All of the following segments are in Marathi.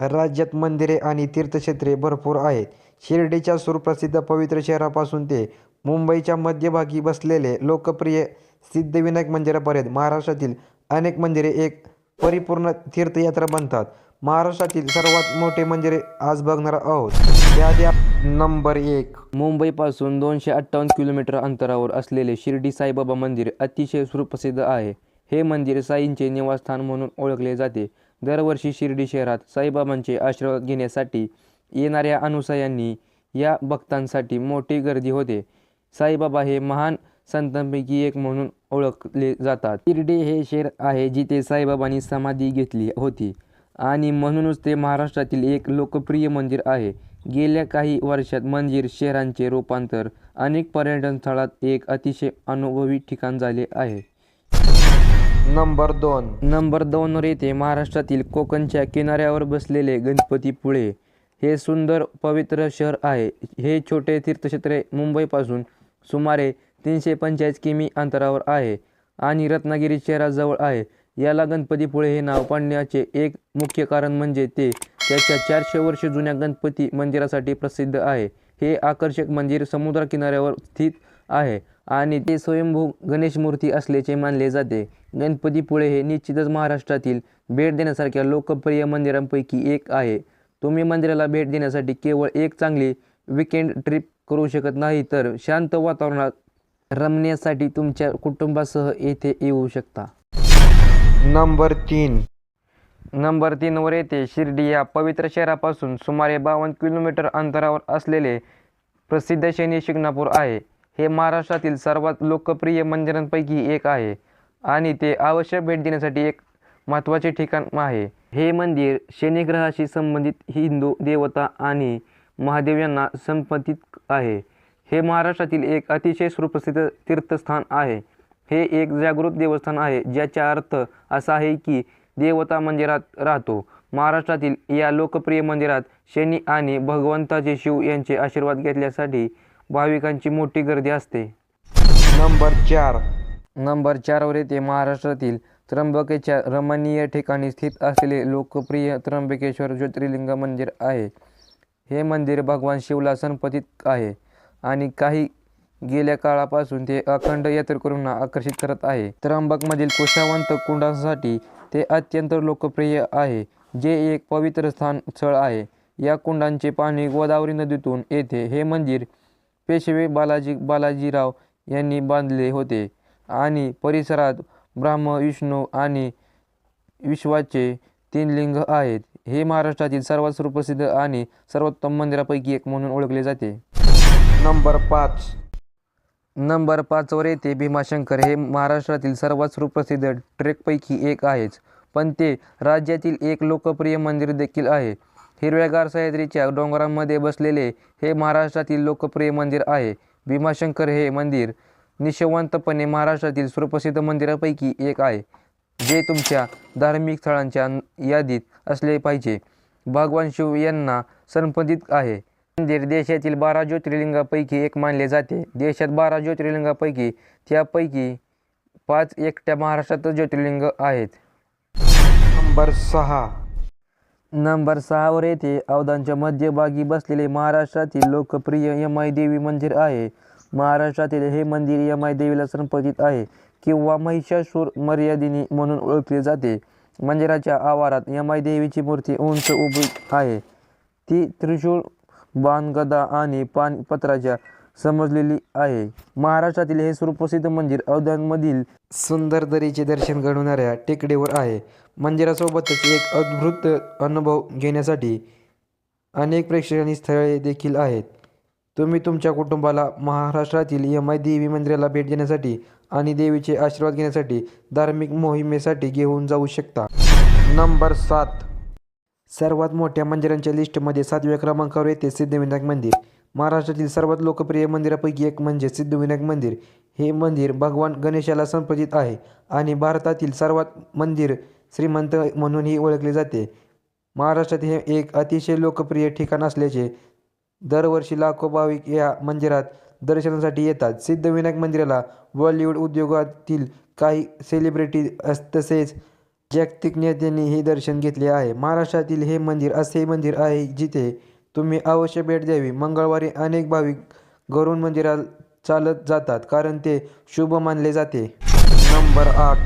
राज्यात मंदिरे आणि तीर्थक्षेत्रे भरपूर आहेत. शिर्डीच्या सुप्रसिद्ध पवित्र शहरापासून ते मुंबईच्या मध्यभागी बसलेले लोकप्रिय सिद्धविनायक मंदिरापर्यंत महाराष्ट्रातील अनेक मंदिरे एक परिपूर्ण तीर्थयात्रा बनतात. महाराष्ट्रातील सर्वात मोठे मंदिरे आज बघणार आहोत. त्याआधी नंबर एक. मुंबईपासून दोनशे अठ्ठावन्न किलोमीटर अंतरावर असलेले शिर्डी साईबाबा मंदिर अतिशय सुप्रसिद्ध आहे. हे मंदिर साईंचे निवासस्थान म्हणून ओळखले जाते. दरवर्षी शिर्डी शहरात साईबाबांचे आशीर्वाद घेण्यासाठी येणाऱ्या अनुसायांनी या भक्तांसाठी मोठी गर्दी होते. साईबाबा हे महान संतांपैकी एक म्हणून ओळखले जातात. शिर्डी हे शहर आहे जिथे साईबाबांनी समाधी घेतली होती आणि म्हणूनच ते महाराष्ट्रातील एक लोकप्रिय मंदिर आहे. गेल्या काही वर्षात मंदिर शहरांचे रूपांतर अनेक पर्यटन स्थळात एक अतिशय अनुभवी ठिकाण झाले आहे. नंबर दोन. नंबर दोनवर येथे महाराष्ट्रातील कोकणच्या किनाऱ्यावर बसलेले गणपतीपुळे हे सुंदर पवित्र शहर आहे. हे छोटे तीर्थक्षेत्र मुंबईपासून सुमारे तीनशे पंचेचाळीस किमी अंतरावर आहे आणि रत्नागिरी शहराजवळ आहे. याला गणपतीपुळे हे नाव पाडण्याचे एक मुख्य कारण म्हणजे ते त्याच्या चारशे वर्ष जुन्या गणपती मंदिरासाठी प्रसिद्ध आहे. हे आकर्षक मंदिर समुद्रकिनाऱ्यावर स्थित आहे. आणि ते स्वयंभू गणेश मूर्ती असल्याचे मानले जाते. गणपतीपुळे हे निश्चितच महाराष्ट्रातील भेट देण्यासारख्या लोकप्रिय मंदिरांपैकी एक आहे. तुम्ही मंदिराला भेट देण्यासाठी केवळ एक चांगली विकेंड ट्रिप करू शकत नाही तर शांत वातावरणात रमण्यासाठी तुमच्या कुटुंबासह येथे येऊ शकता. नंबर तीन. नंबर तीनवर येथे शिर्डी या पवित्र शहरापासून सुमारे बावन्न किलोमीटर अंतरावर असलेले प्रसिद्ध शनी शिंगणापूर आहे. हे महाराष्ट्रातील सर्वात लोकप्रिय मंदिरांपैकी एक आहे आणि ते आवश्यक भेट देण्यासाठी एक महत्त्वाचे ठिकाण आहे. हे मंदिर शनिग्रहाशी संबंधित हिंदू देवता आणि महादेव यांना संपतित आहे. हे महाराष्ट्रातील एक अतिशय सुप्रसिद्ध तीर्थस्थान आहे. हे एक जागृत देवस्थान आहे ज्याचा अर्थ असा आहे की देवता मंदिरात राहतो. महाराष्ट्रातील या लोकप्रिय मंदिरात शनी आणि भगवंताचे शिव यांचे आशीर्वाद घेतल्यासाठी भाविकांची मोठी गर्दी असते. नंबर चार. नंबर चारवर येथे महाराष्ट्रातील त्र्यंबकेच्या रमणीय ठिकाणी स्थित असलेले लोकप्रिय त्र्यंबकेश्वर ज्योतिर्लिंग मंदिर आहे. हे मंदिर भगवान शिवला संपतीत आहे आणि काही गेल्या काळापासून ते अखंड यात्रेकरूंना आकर्षित करत आहे. त्र्यंबकमधील कुशावंत कुंडांसाठी ते अत्यंत लोकप्रिय आहे जे एक पवित्र स्थान स्थळ आहे. या कुंडांचे पाणी गोदावरी नदीतून येते हे मंदिर पेशवे बालाजी बालाजीराव यांनी बांधले होते आणि परिसरात ब्राह्म विष्णू आणि विश्वाचे तीन लिंग आहेत. हे महाराष्ट्रातील सर्वात सुप्रसिद्ध आणि सर्वोत्तम मंदिरापैकी एक म्हणून ओळखले जाते. नंबर पाच. नंबर पाचवर येथे भीमाशंकर. हे महाराष्ट्रातील सर्वात सुप्रसिद्ध ट्रेकपैकी एक आहेच. पण ते राज्यातील एक लोकप्रिय मंदिर देखील आहे. हिरव्यागार सह्याद्रीच्या डोंगरांमध्ये बसलेले हे महाराष्ट्रातील लोकप्रिय मंदिर आहे. भीमाशंकर हे मंदिर निशवंतपणे महाराष्ट्रातील सुप्रसिद्ध मंदिरापैकी एक आहे जे तुमच्या धार्मिक स्थळांच्या यादीत असले पाहिजे. भगवान शिव यांना संपदित आहे. मंदिर देशातील बारा ज्योतिर्लिंगापैकी एक मानले जाते. देशात बारा ज्योतिर्लिंगापैकी त्यापैकी पाच एकट्या महाराष्ट्रात ज्योतिर्लिंग आहेत. नंबर सहा. नंबर सहावर येथे अवधानच्या मध्यभागी बसलेले महाराष्ट्रातील लोकप्रिय यमाई देवी मंदिर आहे. महाराष्ट्रातील हे मंदिर यमाई देवीला संपदित आहे किंवा महिषासूर मर्यादिनी म्हणून ओळखले जाते. मंदिराच्या आवारात यमाई देवीची मूर्ती उंच उभी आहे. ती त्रिशूळ बाणगदा आणि पानपत्राच्या समजलेली आहे. महाराष्ट्रातील हे सुप्रसिद्ध मंदिर अवधानमधील सुंदर दरीचे दर्शन घडवणाऱ्या टेकडीवर आहे. मंदिरासोबतच एक अद्भुत अनुभव घेण्यासाठी अनेक प्रेक्षणीय स्थळे देखील आहेत. तुम्ही तुमच्या कुटुंबाला महाराष्ट्रातील यमाई देवी मंदिराला भेट देण्यासाठी आणि देवीचे आशीर्वाद घेण्यासाठी धार्मिक मोहिमेसाठी घेऊन जाऊ शकता. नंबर सात. सर्वात मोठ्या मंदिरांच्या लिस्टमध्ये सातव्या क्रमांकावर येते सिद्धिविनायक मंदिर. महाराष्ट्रातील सर्वात लोकप्रिय मंदिरापैकी एक म्हणजे सिद्धिविनायक मंदिर. हे मंदिर भगवान गणेशाला समर्पित आहे आणि भारतातील सर्वात मंदिर श्रीमंत म्हणूनही ओळखले जाते. महाराष्ट्रात हे एक अतिशय लोकप्रिय ठिकाण असल्याचे दरवर्षी लाखो भाविक या मंदिरात दर्शनासाठी येतात. सिद्धविनायक मंदिराला बॉलिवूड उद्योगातील काही सेलिब्रिटी अस तसेच जागतिक नेत्यांनी हे दर्शन घेतले आहे. महाराष्ट्रातील हे मंदिर असे मंदिर आहे जिथे तुम्ही अवश्य भेट द्यावी. मंगळवारी अनेक भाविक घरून मंदिरात चालत जातात कारण ते शुभ मानले जाते. नंबर आठ.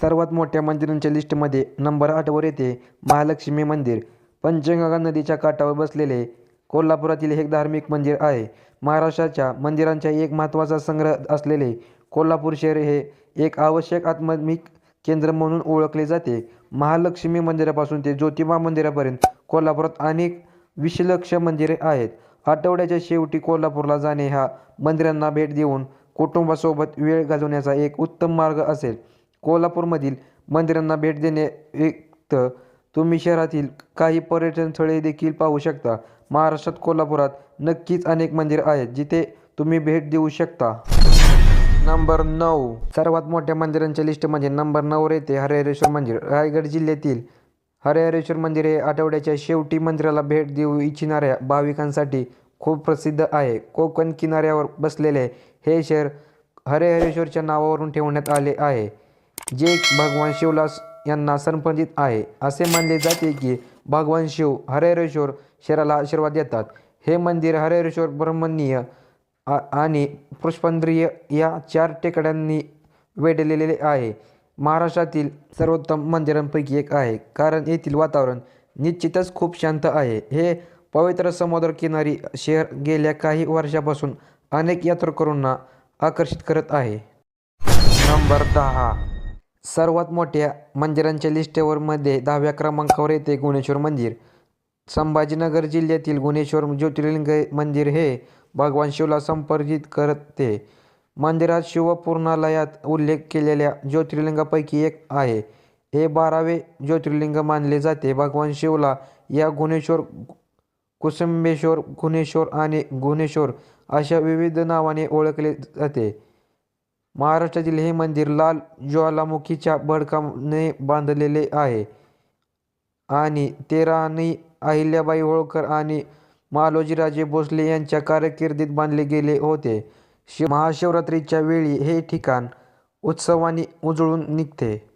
सर्वात मोठ्या मंदिरांच्या लिस्टमध्ये नंबर आठवर येते महालक्ष्मी मंदिर. पंचगंगा नदीच्या काठावर बसलेले कोल्हापुरातील हे धार्मिक मंदिर आहे. महाराष्ट्राच्या मंदिरांचा एक महत्त्वाचा संग्रह असलेले कोल्हापूर शहर हे एक आवश्यक आध्यात्मिक केंद्र म्हणून ओळखले जाते. महालक्ष्मी मंदिरापासून ते ज्योतिबा मंदिरापर्यंत कोल्हापुरात अनेक विषलक्ष मंदिरे आहेत. आठवड्याच्या शेवटी कोल्हापूरला जाणे हा मंदिरांना भेट देऊन कुटुंबासोबत वेळ घालवण्याचा एक उत्तम मार्ग असेल. कोल्हापूरमधील मंदिरांना भेट देणे व्यक्त तुम्ही शहरातील काही पर्यटन स्थळे देखील पाहू शकता. महाराष्ट्रात कोल्हापुरात नक्कीच अनेक मंदिर आहेत जिथे तुम्ही भेट देऊ शकता. नंबर नऊ. सर्वात मोठ्या मंदिरांच्या लिस्टमध्ये नंबर नऊवर येते हरेश्वर मंदिर. रायगड जिल्ह्यातील हरिहरेश्वर मंदिर हे आठवड्याच्या शेवटी मंदिराला भेट देऊ इच्छिणाऱ्या भाविकांसाठी खूप प्रसिद्ध आहे. कोकण किनाऱ्यावर बसलेले हे शहर हरिहरेश्वरच्या नावावरून ठेवण्यात आले आहे जे भगवान शिवलास यांना समर्पित आहे. असे मानले जाते की भगवान शिव हरिहरेश्वर शहराला आशीर्वाद देतात. हे मंदिर हरिहरेश्वर ब्रह्मणीय आ- आणि पुष्पंद्रिय या चार टेकड्यांनी वेढलेले आहे. महाराष्ट्रातील सर्वोत्तम मंदिरांपैकी एक आहे. कारण येथील वातावरण निश्चितच खूप शांत आहे. हे पवित्र समुद्रकिनारी शहर गेल्या काही वर्षापासून अनेक यात्रेकरूंना आकर्षित करत आहे. नंबर दहा. सर्वात मोठ्या मंदिरांच्या लिस्टेवर मध्ये दहाव्या क्रमांकावर येते गुणेश्वर मंदिर. संभाजीनगर जिल्ह्यातील गुणेश्वर ज्योतिर्लिंग मंदिर हे भगवान शिवला संपर्कित करते. मंदिरात शिवपूर्णालयात उल्लेख केलेल्या ज्योतिर्लिंगापैकी एक आहे. हे बारावे ज्योतिर्लिंग मानले जाते. भगवान शिवला या गुणेश्वर कुसुंबेश्वर गुणेश्वर आणि गुणेश्वर अशा विविध नावाने ओळखले जाते. महाराष्ट्रातील हे मंदिर लाल ज्वालामुखीच्या भडकाने बांधलेले आहे आणि ते राणी अहिल्याबाई होळकर आणि मालोजीराजे भोसले यांच्या कारकिर्दीत बांधले गेले होते. महाशिवरात्रीच्या वेळी हे ठिकाण उत्सवाने उजळून निघते.